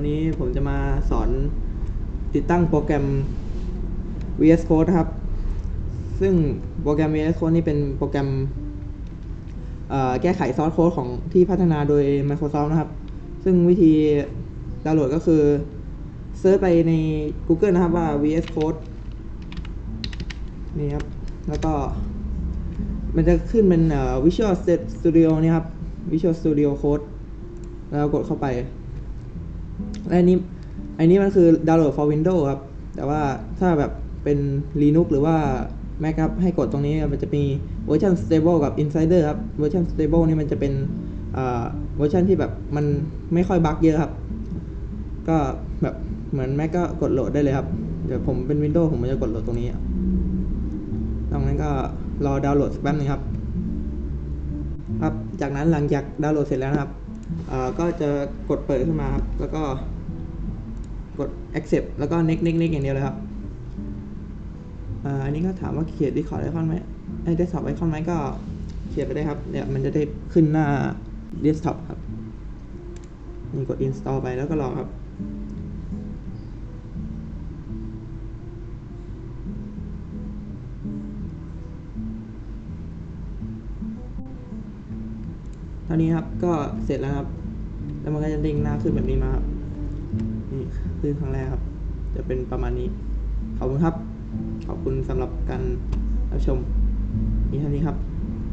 วันนี้ผมจะมาสอนติดตั้งโปรแกรม VS Code ครับ ซึ่งโปรแกรม VS Code นี่เป็นโปรแกรมแก้ไขซอสโค้ดของที่พัฒนาโดย Microsoft นะครับ ซึ่งวิธีดาวน์โหลดก็คือเซิร์ชไปใน Google นะครับว่า VS Code นี่ครับ แล้วก็มันจะขึ้นเป็น Visual Studio นี่ครับ Visual Studio Code แล้วกดเข้าไป และอันนี้อันนี้มันคือดาวน์โหลด for Windows ครับ แต่ว่าถ้าแบบเป็น Linux หรือว่า Mac ครับ ให้กดตรงนี้มันจะมี version stable กับ insider ครับ version stable นี่มันจะเป็นเวอร์ชันที่แบบมันไม่ค่อยบั๊กเยอะครับ ก็แบบเหมือน Mac ก็กดโหลดได้เลยครับ เดี๋ยวผมเป็น Windows ผมจะกดโหลดตรงนี้ตรงนั้นก็รอดาวน์โหลดสักแป๊บนึงครับ ครับ จากนั้นหลังจากดาวน์โหลดเสร็จแล้วนะครับ ก็จะกดเปิดขึ้นมาครับ แล้วก็กด accept แล้วก็ next next next อย่างเดียวเลยครับอันนี้ก็ถามว่าเขียน record icon ไหมไอ้ desktop icon ไหมก็เขียนไปได้ครับเนี่ยมันจะได้ขึ้นหน้า desktop ครับนี่กด install ไปแล้วก็รอครับ ท่านี้ครับก็เสร็จแล้วครับ แล้วมันก็จะเด้งหน้าขึ้นแบบนี้มาครับนี่ขึ้นครั้งแรกครับ จะเป็นประมาณนี้ขอบคุณครับ ขอบคุณสำหรับการรับชมนี่เท่านี้ครับ